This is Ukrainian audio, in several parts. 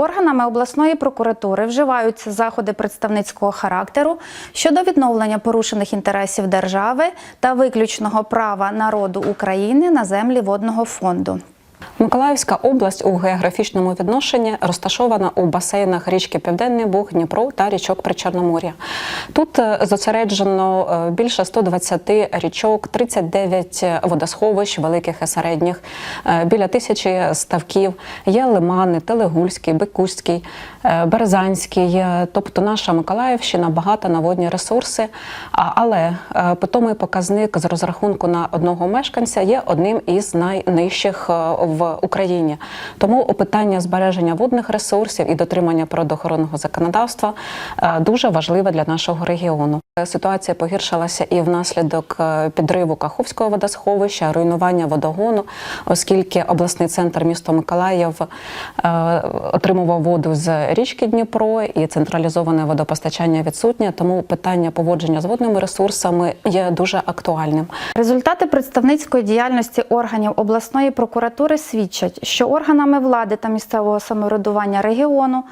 Органами обласної прокуратури вживаються заходи представницького характеру щодо відновлення порушених інтересів держави та виключного права народу України на землі водного фонду. Миколаївська область у географічному відношенні розташована у басейнах річки Південний Буг, Дніпро та річок Причорномор'я. Тут е, зосереджено е, більше 120 річок, 39 водосховищ, великих і середніх, е, біля тисячі ставків. Є лимани, Телегульський, Бекузький, е, Березанський. Тобто наша Миколаївщина багата на водні ресурси. Але питомий показник з розрахунку на одного мешканця є одним із найнижчих е, Україні. Тому питання збереження водних ресурсів і дотримання природоохоронного законодавства е, дуже важливе для нашого регіону. Ситуація погіршилася і внаслідок е, підриву Каховського водосховища, руйнування водогону, оскільки обласний центр міста Миколаїв е, отримував воду з річки Дніпро і централізоване водопостачання відсутнє. Тому питання поводження з водними ресурсами є дуже актуальним. Результати представницької діяльності органів обласної прокуратури свідчать, що органами влади та місцевого самоврядування регіону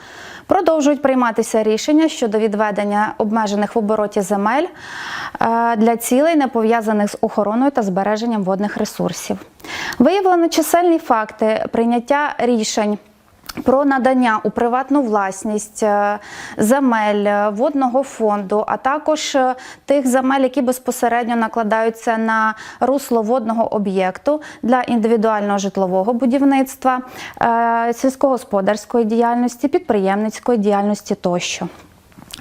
продовжують прийматися рішення щодо відведення обмежених в обороті земель е, для цілей, не пов'язаних з охороною та збереженням водних ресурсів. Виявлено чисельні факти прийняття рішень. Про надання у приватну власність е, земель е, водного фонду, а також е, тих земель, які безпосередньо накладаються на русло водного об'єкту для індивідуального житлового будівництва, сільськогосподарської діяльності, підприємницької діяльності тощо.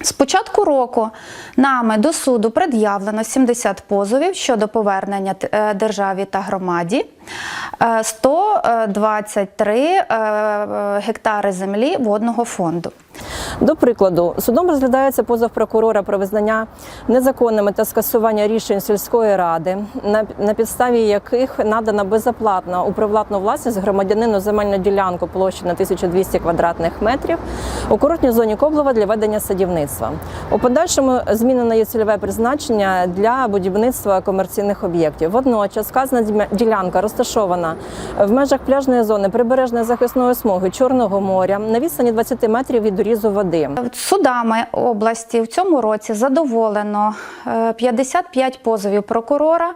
З початку року нами до суду пред'явлено 70 позовів щодо повернення е, державі та громаді. Е, 123 е, е, гектари землі водного фонду. До прикладу, судом розглядається позов прокурора про визнання незаконними та скасування рішень сільської ради, на, підставі яких надана безоплатно у приватну власність громадянину земельну ділянку площі на 1200 квадратних метрів у курортній зоні Коблова для ведення садівництва. У подальшому змінено є цільове призначення для будівництва комерційних об'єктів. Водночас вказана дім- ділянка розташована в межах пляжної зони прибережної захисної смуги Чорного моря на відстані 20 метрів від дорізу води. Судами області в цьому році задоволено е, 55 позовів прокурора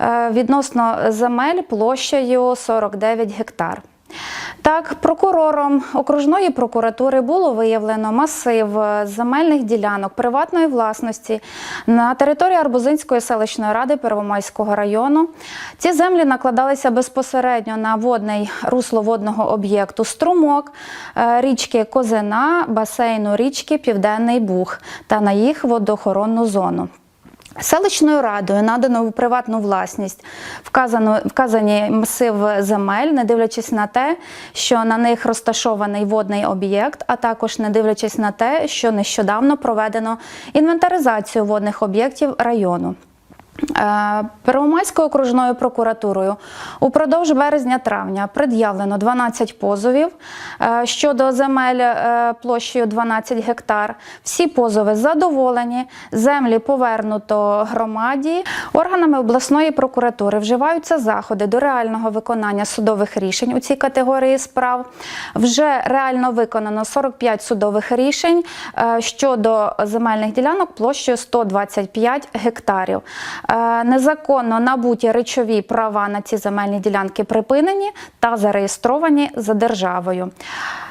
е, відносно земель площею 49 гектар. Так, прокурором окружної прокуратури було виявлено масив земельних ділянок приватної власності на території Арбузинської селищної ради Первомайського району. Ці землі накладалися безпосередньо на водний русло водного об'єкту струмок е, річки Козина, басейну річки Південний Буг та на їх водоохоронну зону. Селищною радою надано в приватну власність вказано, вказані масив земель, не дивлячись на те, що на них розташований водний об'єкт, а також не дивлячись на те, що нещодавно проведено інвентаризацію водних об'єктів району. Е, Первомайською окружною прокуратурою упродовж березня-травня пред'явлено 12 позовів е, щодо земель е, площею 12 гектар. Всі позови задоволені, землі повернуто громаді. Органами обласної прокуратури вживаються заходи до реального виконання судових рішень у цій категорії справ. Вже реально виконано 45 судових рішень щодо земельних ділянок площею 125 гектарів. Е, Незаконно набуті речові права на ці земельні ділянки припинені та зареєстровані за державою.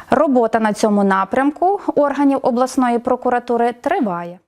Робота на цьому напрямку органів обласної прокуратури триває.